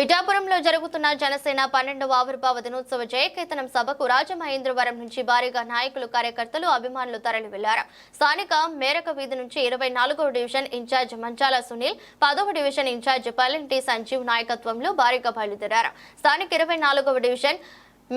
పిఠాపురంలో జరుగుతున్న జనసేన పన్నెండవ ఆవిర్భావ దినోత్సవ జయకేతనం సభకు రాజమహేంద్రవరం నుంచి భారీగా నాయకులు కార్యకర్తలు అభిమానులు తరలి వెళ్ళారు స్థానిక మేరక వీధి నుంచి ఇరవై నాలుగవ డివిజన్ ఇన్ఛార్జ్ మంచాల సునీల్ పదవ డివిజన్ ఇన్ఛార్జ్ పల్లెంటి సంజీవ్ నాయకత్వంలో భారీగా బయలుదేరారు. స్థానిక ఇరవై నాలుగవ డివిజన్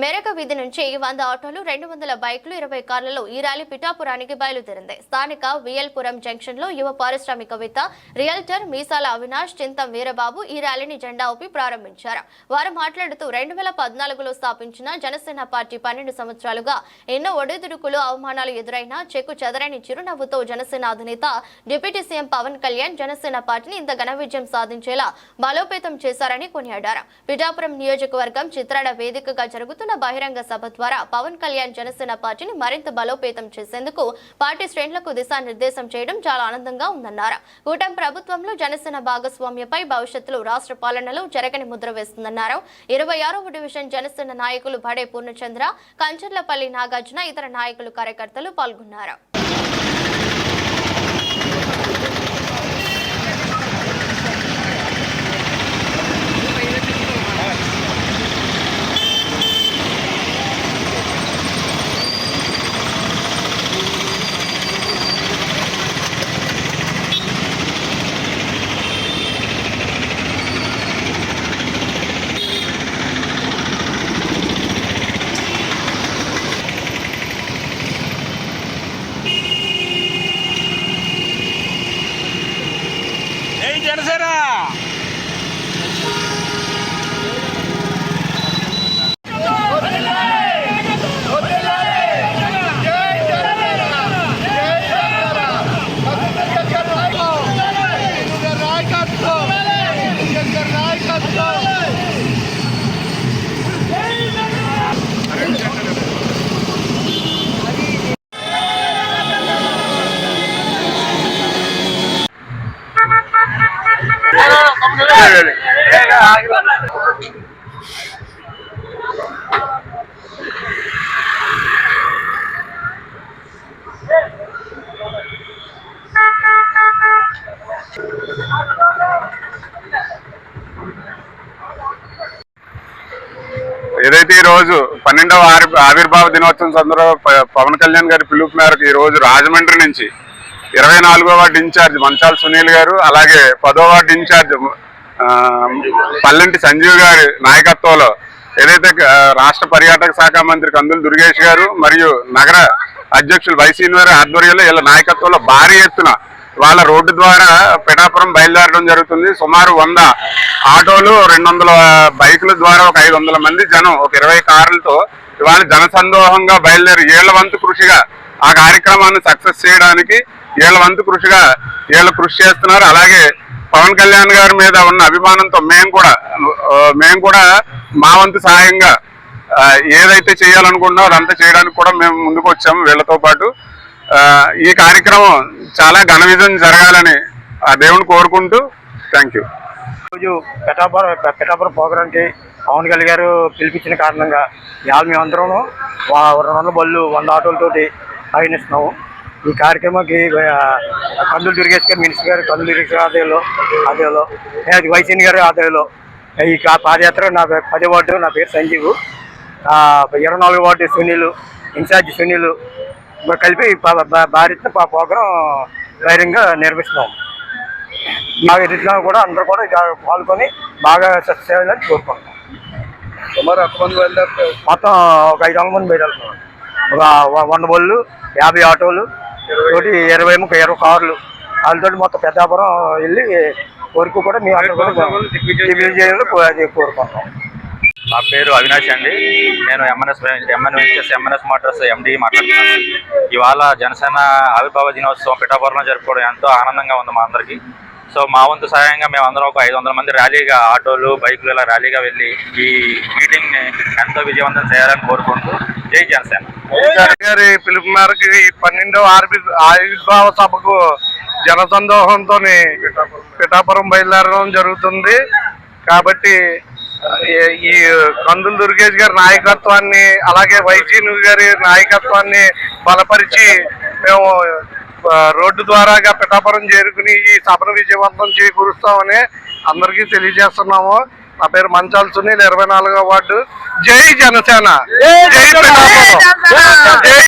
మెరక వీధి నుంచి వంద ఆటోలు రెండు వందల బైకులు ఇరవై కార్లలో ఈ ర్యాలీ పిఠాపురానికి బయలుదేరింది. స్థానిక వియల్పురం జంక్షన్లో యువ పారిశ్రామికవేత్త రియల్టర్ మీసాల అవినాష్ చింతం వీరబాబు ఈ ర్యాలీని జెండా ఊపి ప్రారంభించారు. వారు మాట్లాడుతూ రెండు వేల పద్నాలుగులో స్థాపించిన జనసేన పార్టీ పన్నెండు సంవత్సరాలుగా ఎన్నో ఒడిదుడుకులు అవమానాలు ఎదురైనా చెక్కు చెదరని చిరునవ్వుతో జనసేన అధినేత డిప్యూటీ సీఎం పవన్ కళ్యాణ్ జనసేన పార్టీని ఇంత ఘన విజయం సాధించేలా బలోపేతం చేశారని కొనియాడారు. పిఠాపురం నియోజకవర్గం చిత్రాడ వేదికగా జరుగుతున్న బహిరంగ సభ ద్వారా పవన్ కళ్యాణ్ జనసేన పార్టీని మరింత బలోపేతం చేసేందుకు పార్టీ శ్రేణులకు దిశానిర్దేశం చేయడం చాలా ఆనందంగా ఉందన్నారు. కూటమి ప్రభుత్వంలో జనసేన భాగస్వామ్యపై భవిష్యత్తులో రాష్ట్ర పాలనలో జరగని ముద్ర వేస్తుందన్నారు. ఇరవై ఆరవ డివిజన్ జనసేన నాయకులు భడే పూర్ణచంద్ర కంచర్లపల్లి నాగార్జున ఇతర నాయకులు కార్యకర్తలు పాల్గొన్నారు. ఏదైతే ఈ రోజు పన్నెండవ ఆవిర్భావ దినోత్సవం సందర్భంగా పవన్ కళ్యాణ్ గారి పిలుపు మేరకు ఈ రోజు రాజమండ్రి నుంచి ఇరవై నాలుగో వార్డు ఇన్ఛార్జ్ మంచాల సునీల్ గారు అలాగే పదో వార్డు ఇన్ఛార్జ్ పల్లెంటి సంజీవ్ గారి నాయకత్వంలో ఏదైతే రాష్ట్ర పర్యాటక శాఖ మంత్రి కందులు దుర్గేష్ గారు మరియు నగర అధ్యక్షులు వైసీన్ వారి ఆధ్వర్యంలో వీళ్ళ నాయకత్వంలో భారీ ఎత్తున వాళ్ళ రోడ్డు ద్వారా పిఠాపురం బయలుదేరడం జరుగుతుంది. సుమారు వంద ఆటోలు రెండు వందల బైకుల ద్వారా ఒక ఐదు వందల మంది జనం ఒక ఇరవై కార్లతో ఇవాళ జనసందోహంగా బయలుదేరి ఏళ్ళ వంతు కృషిగా ఆ కార్యక్రమాన్ని సక్సెస్ చేయడానికి వీళ్ళ వంతు కృషిగా వీళ్ళు కృషి చేస్తున్నారు. అలాగే పవన్ కళ్యాణ్ గారి మీద ఉన్న అభిమానంతో మేము కూడా మేము కూడా మా వంతు సహాయంగా ఏదైతే చేయాలనుకుంటున్నామో అదంతా చేయడానికి కూడా మేము ముందుకు వచ్చాము వీళ్ళతో పాటు. ఈ కార్యక్రమం చాలా ఘన జరగాలని ఆ దేవుని కోరుకుంటూ థ్యాంక్ యూ రోజు పిఠాపురం పెటాపురం ప్రోగ్రాంకి పవన్ కళ్యాణ్ గారు పిలిపించిన కారణంగా ఇవాళ మేమందరం రెండు వందల బళ్ళు వంద ఆటోలతోటి పయనిస్తున్నాము. ఈ కార్యక్రమానికి ఆ, కందులు దుర్గేష్ గారు మినిస్టర్ గారు కందులు దుర్గేష్ గారి ఆదాయంలో ఆదాయంలో నేను వైసీని గారి ఆదాయంలో ఈ పాదయాత్ర నా పేరు పది వార్డు నా పేరు సంజీవ్. ఇరవై నాలుగు వార్డు సునీల్ ఇన్ఛార్జ్ సునీల్ కలిపి భారీ ప్రోగ్రాం ధైర్యంగా నిర్వహిస్తున్నాం. మా ఎదుటిలో కూడా అందరూ కూడా పాల్గొని బాగా సక్సెస్ కోరుకుంటున్నాం. సుమారు ఎంతమంది బయలుదేరుతారు మొత్తం ఒక ఐదు వందల మంది బయలుదేరుతున్నాం ఒక వంద బళ్ళు యాభై ఆటోలు తోటి ఇరవై ముప్పై ఇరవై కార్లు. వాళ్ళతోటి మొత్తం పెద్దాపురం వెళ్ళి వరకు కూడా మీ అందరూ కూడా దిగ్విజయం చేయాలని కో- అది కోరుకుంటున్నాం. నా పేరు అవినాష్ అండి. నేను MNS MN ventures MNS motors MD మాట్లాడుతున్నాను. ఇవాళ జనసేన ఆవిర్భావ దినోత్సవం పిఠాపురంలో జరుపుకోవడం ఎంతో ఆనందంగా ఉంది మా అందరికీ. సో మా వంతు సహాయంగా మేము అందరం ఒక ఐదు వందల మంది ర్యాలీగా ఆటోలు బైకులు ఇలా ర్యాలీగా వెళ్ళి ఈ మీటింగ్ని ఎంతో విజయవంతం చేయాలని కోరుకుంటూ జై జనసేన. గారి పిలుపు మేరకు ఈ పన్నెండవ ఆర్బి- ఆవిర్భావ సభకు జనసందోహంతో పిఠాపురం బయలుదేరడం జరుగుతుంది. కాబట్టి ఈ- కందులు దుర్గేష్ గారి నాయకత్వాన్ని అలాగే వైజీ గారి నాయకత్వాన్ని బలపరిచి మేము రోడ్డు ద్వారాగా పిఠాపురం చేరుకుని ఈ సభను విజయవంతం చేకూరుస్తామని అందరికీ తెలియజేస్తున్నాము. నా పేరు మంచాల్ సునీల్ ఇరవై నాలుగో వార్డు. జై జనసేన. జై పిఠాపురం.